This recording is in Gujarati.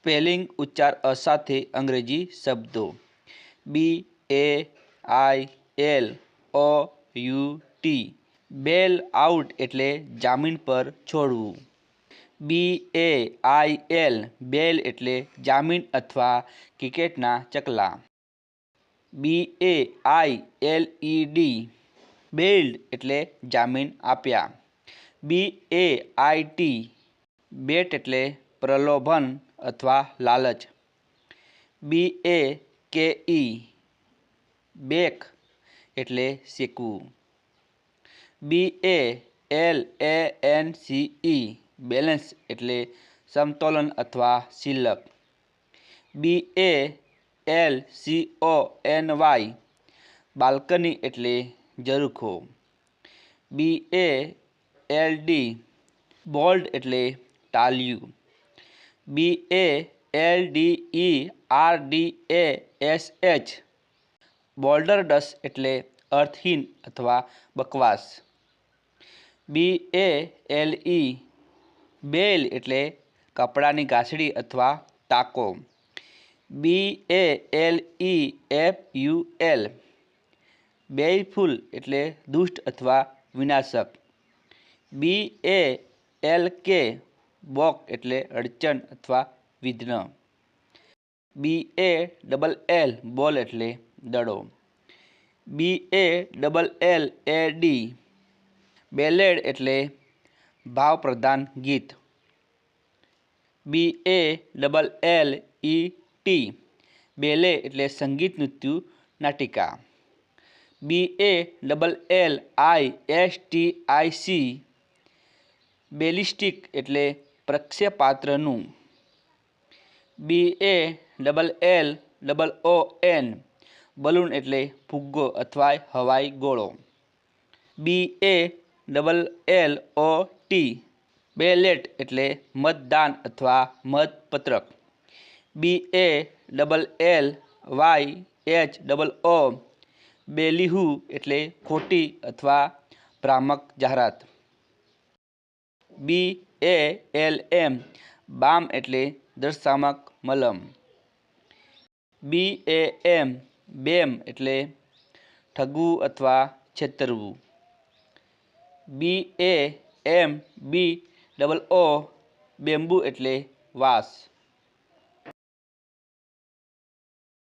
स्पेलिंग उच्चार어 સાથે અંગ્રેજી શબ્દો B A I L A U T bail out એટલે જમીન પર છોડવું B A I L bail એટલે જમીન अथवा ક્રિકેટના ચકલા B A I L E D build એટલે જમીન આપ્યા B A I T bait એટલે પ્રલોભન अथवा लालच B A K E bake एट्ले शेकू B A L A N C E e, balance एट्ले समतोलन अथवा शिलक B A L C O N Y balcony एट्ले जरूखो B A L D bald एट्ले टालियू B A L D E R D A S H balderdash એટલે અર્થહીન અથવા બકવાસ B A L E બેલ એટલે કપડાની ગાસડી અથવા તાકો B A L E F U L બેઇફુલ એટલે દુષ્ટ અથવા વિનાશક B A L K બોક એટલે અડચન અથવા વિધ્ન બી એ ડબલ એલ બોલ એટલે ડડો B A double L A D ballad એટલે ભાવપ્રદાન ગીત B A double L E T ballet એટલે સંગીત નૃત્ય નાટિકા B A double L I S T I C ballistic એટલે ಪ್ರಕ್ಷೇಪ ಪಾತ್ರ ਨੂੰ B A L L O O N balloon ಎಂದರೆ फुಗ್ಗೋ अथवा ಹವಾಯಿ ಗೋળો B A L L O T ballot એટલે ಮತದಾನ अथवा ಮತಪತ್ರ B A L L Y H O ಬೆಲಿಹು એટલે ખોಟಿ अथवा ಪ್ರಾಮಕ ಜહેરાತ B a l m balm એટલે દર્શામક મલમ b a m બેમ એટલે ઠગુ અથવા છત્રુ b a m b o બેંબુ એટલે વાસ